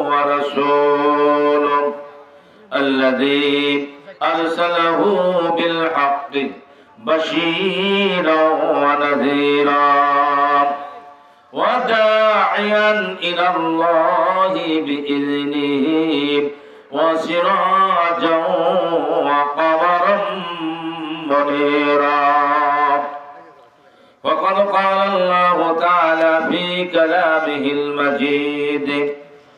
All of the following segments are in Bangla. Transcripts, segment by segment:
ورسوله الذي أرسله بالحق بشيرا ونذيرا وداعيا إلى الله بإذنه وسراجا وقمرا منيرا. وقد قال الله تعالى في كلامه المجيد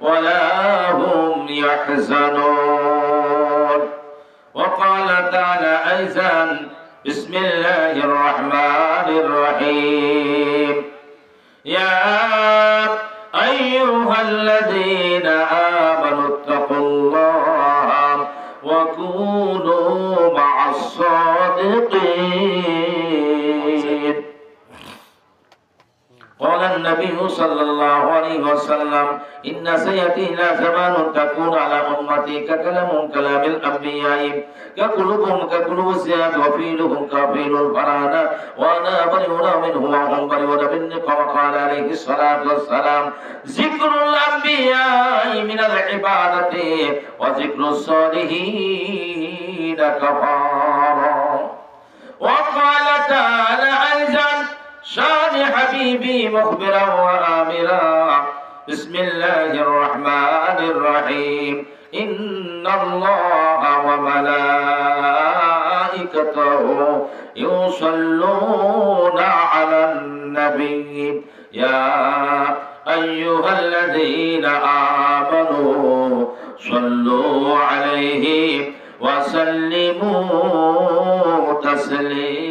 ولا هم يحزنون. وقال تعالى أيضا بسم الله الرحمن الرحيم. يا أيها الذين آمنوا اتقوا الله وكونوا مع الصادقين. قال النبي صلى الله عليه وسلم إن سيأتي إلى زمان تكون على أمتي ككلم كلام الأنبياء كقلوبهم كقلوب الزياد وفيلهم كفيل الفرانة وأنا بريء منه وهم بريء مني وقال عليه الصلاة والسلام ذكر الأنبياء من العبادة وذكر الصالحين كفارا وقال تعالى أيضا شان حبيبي مخبرا وآمرا. بسم الله الرحمن الرحيم. إن الله وملائكته يصلون على النبي. يا أيها الذين آمنوا صلوا عليه وسلموا تسليما.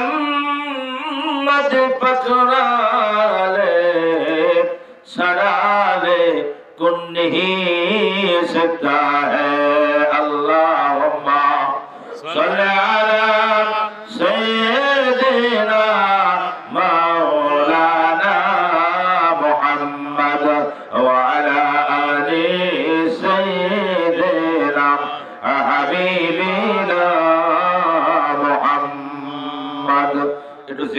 मोहम्मद पकड़ा ले सरा ले कुन नहीं सकता है अल्लाहुम्मा सल्ली अला सय्यिदिना मौलाना मुहम्मद वअला आलि सय्यिदिना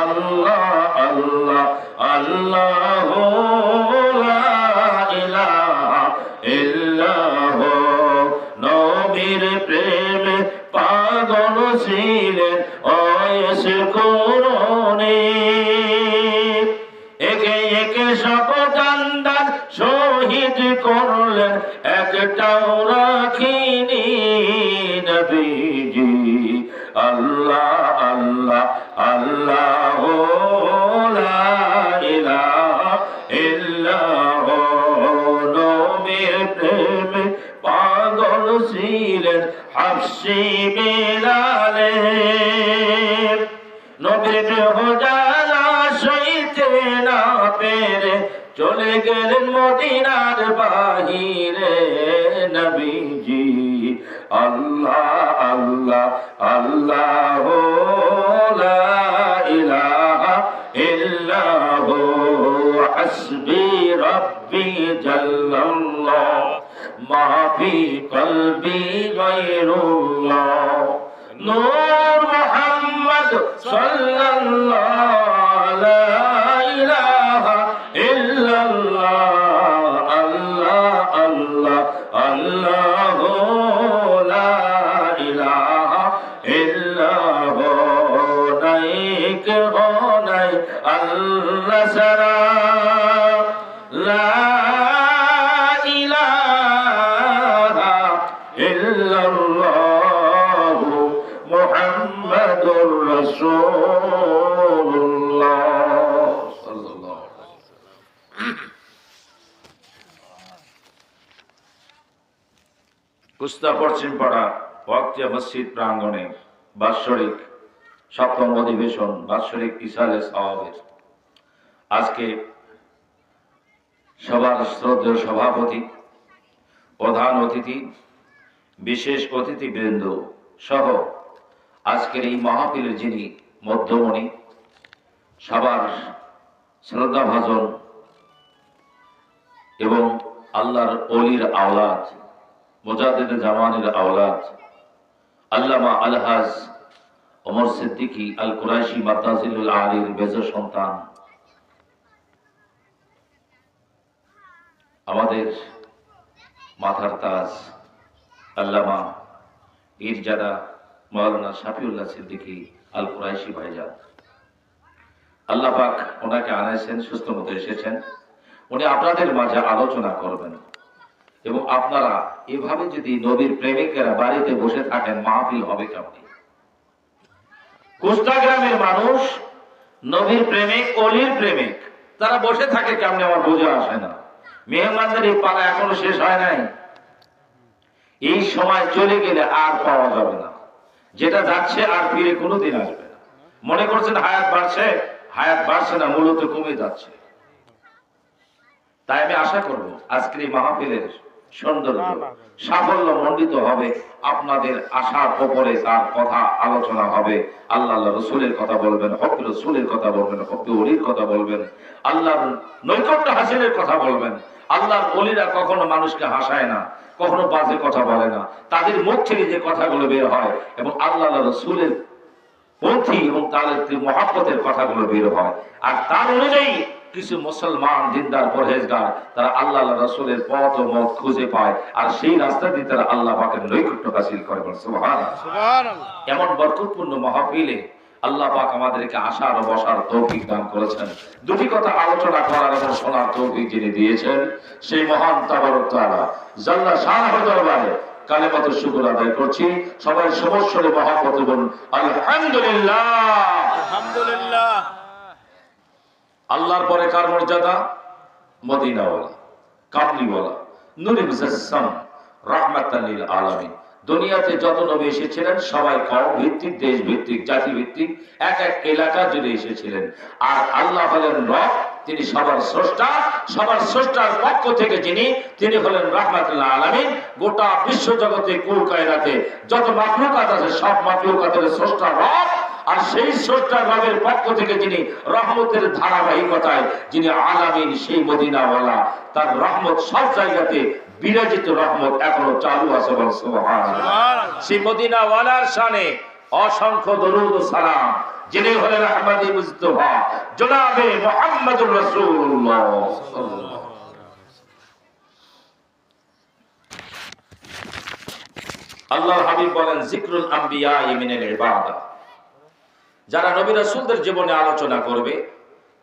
আল্লাহ আল্লাহ আল্লাহ লা ইলাহা নবীর প্রেমে পাগল ছিলেন অয়েস করুণী একে একে সপদান্দার শহীদ করলেন, একটাও রাখিনি নবীজি। আল্লাহ আল্লাহ পাগল ছিলেন হাফসি বিলালে। নবীর হোজালা সইতে না চলে গেলেন মদিনার বাহিরে নবীজি। আল্লাহ আল্লাহ আল্লাহ হাসবি রব্বি জাল্লাল্লাহ মা ফি কলবি গায়রুল্লাহ। নূর মুহাম্মদ সাল্লাল্লাহু লা কুস্তা পশ্চিম পাড়া ওয়াক্তিয়া মসজিদ প্রাঙ্গণে বাৎসরিক সপ্তম অধিবেশন বাৎসরিক ইসালে সওয়াবের। আজকে সবার শ্রদ্ধেয় সভাপতি, প্রধান অতিথি, বিশেষ অতিথিবৃন্দ সহ আজকের এই মাহফিলের যিনি মধ্যমণি, সবার শ্রদ্ধাভাজন এবং আল্লাহর অলির আওলাদ, মোজাদ্দেদ জামানের আওলাদ, আল্লামা আলহাজ ওমর সিদ্দিকী আল কুরাইশি মাদ্দাজিলুল আলীর বেজ সন্তান আমাদের মাথার তাজ, আল্লামা ইরজাদা মৌলানা শাফিউল্লাহ সিদ্দিকী আল কুরাইশি ভাইজান। আল্লাহ পাক ওনাকে আনাইছেন, সুস্থ মতো এসেছেন। উনি আপনাদের মাঝে আলোচনা করবেন এবং আপনারা এভাবে যদি নবীর প্রেমিকেরা বাড়িতে বসে থাকেন, মাহফিল হবে কেমনি? কুষ্টা গ্রামের মানুষ, নবীর প্রেমিক, অলির প্রেমিক, তারা বসে থাকে কেমনি আমার বোঝা আসে না। মেহমানদের পালা এখনও শেষ হয় নাই। এই সময় চলে গেলে আর পাওয়া যাবে না। যেটা যাচ্ছে আর ফিরে কোনোদিন আসবে না। মনে করছেন হায়াত বাড়ছে? হায়াত বাড়ছে না, মূলত কমে যাচ্ছে। তাই আমি আশা করব আজকের এই মাহফিলের সৌন্দর্য, সাফল্য মণ্ডিত হবে। আপনাদের আশার ওপরে তার কথা আলোচনা হবে, আল্লাহ আল্লাহ রসুলের কথা বলবেন, হক রসুলের কথা বলবেন, হক অলির কথা বলবেন, আল্লাহর নৈকট্য হাসিলের কথা বলবেন। আল্লাহর অলিরা কখনো মানুষকে হাসায় না, কখনো বাজে কথা বলে না। তাদের মুখ থেকে যে কথাগুলো বের হয় এবং আল্লাহ আল্লাহ রসুলের পন্থী এবং তাদের মহাব্বতের কথাগুলো বের হয়। আর তার অনুযায়ী কিছু মুসলমান দিনদার পরহেজগার তারা আল্লাহ রসুলের পথ ও মত খুঁজে পায় আর সেই রাস্তা দিয়ে তারা আল্লাহ পাকের নৈকট্য হাসিল করে এমন বরকতপূর্ণ মহাফিলে আল্লাহ পাক আমাদেরকে আসার ও বসার তৌফিক দান করেছেন। দুটি কথা আলোচনা করার এবং শোনার তৌফিক যিনি দিয়েছেন সেই মহান তাবারক তাআলা। জাল্লা শাহ দরবারে কালেমাত শুকর আদায় করছি। সবাই সমস্যরে মহাপত বলুন আলহামদুলিল্লাহ। আলহামদুলিল্লাহ। আল্লাহর পরে কার মর্যাদা? মদিনাওয়ালা কামলিওয়ালা নুরি মুজাসসাম রাহমাতাল্লিল আলামিন। দুনিয়াতে যত নবী এসেছিলেন, সবাই কম ভিত্তিক দেশ ভিত্তিক জাতি ভিত্তিক এক এক এলাকা জুড়ে এসেছিলেন। আর আল্লাহ হলেন রব, তিনি সবার স্রষ্টা। সবার স্রষ্টার পক্ষ থেকে যিনি, তিনি হলেন রাহমাতুল্লাহ আলামিন। গোটা বিশ্ব জগতে কুল কায়নাতে যত মাকলুকাত আছে, সব মাকলুকাতের স্রষ্টা রব। আর সেই স্রষ্টার রবের পক্ষ থেকে যিনি রহমতের ধারাবাহিকতায় যিনি আলামিন সেই মদিনাওয়ালা তার রহমত সব জায়গাতে বিরাজিত রহমত এখনও চালু আছে সেই মদিনাওয়ালার শানে অসংখ্য দরুদ সালাম যিনি হলেন আহমদী মুস্তফা জনাবে মোহাম্মদুর রাসূলুল্লাহ। আল্লাহর হাবিব বলেন জিকরুল আম্বিয়া মিনাল ইবাদা। যারা নবী রাসূলদের জীবনে আলোচনা করবে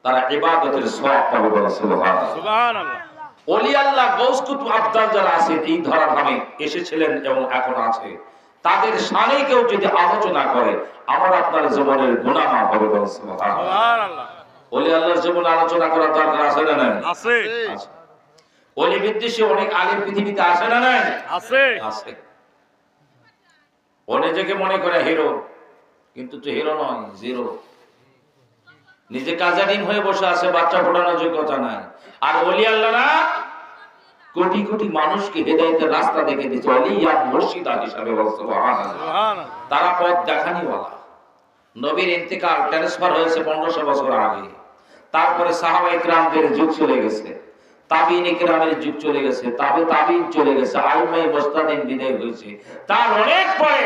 তারা ইবাদতের সওয়াব পাবে সুবহানাল্লাহ। সুবহানাল্লাহ। অলি আল্লাহ আবদাল যারা আছেন এই ধরাধামে এসেছিলেন এবং এখন আছে। তাদের শানে কেউ যদি আলোচনা করে আমার আপনার জীবনের গুনাহ হবে অলি আল্লাহর জীবনে আলোচনা করার দরকার আছে না নাই? আছে। আছে। অলি বিদ্বেষী অনেক আলিম পৃথিবীতে আসে না নাই? আছে। আছে। ও নিজেকে মনে করে হিরো। কিন্তু তো হিরো নয় জিরো নিজে কাজারিম হয়ে বসে আছে বাচ্চা ফোটানোর যোগ্যতা নাই। আর অলি আল্লাহরা কোটি কোটি মানুষকে হেদায়েতের রাস্তা দেখে দিচ্ছে অলিয়া মুর্শিদা হিসাবে তারা পথ দেখানিওয়ালা। নবীর ইন্তেকাল ট্রান্সফার হয়েছে পনেরোশো বছর আগে। তারপরে সাহাবা ইকরামদের যুগ চলে গেছে। তাবিন ইকরামের যুগ চলে গেছে। তাবে তাবিন চলে গেছে। আইমাই মোস্তাদিন বিদায় হয়েছে। তার অনেক পরে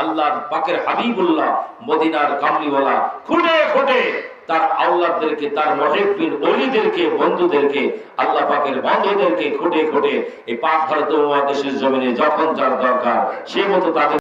আল্লাহর পাকের হাবিবুল্লাহ, মদিনার কামলিওয়ালা, খুঁটে খুঁটে তার আল্লাহদেরকে তার মহেকবিন অলিদেরকে, বন্ধুদেরকে, আল্লাহ পাকের বন্ধুদেরকে খুঁটে খুঁটে এই পাক ভারত উপমহাদেশের জমিনে যখন যার দরকার, সে মতো তাদের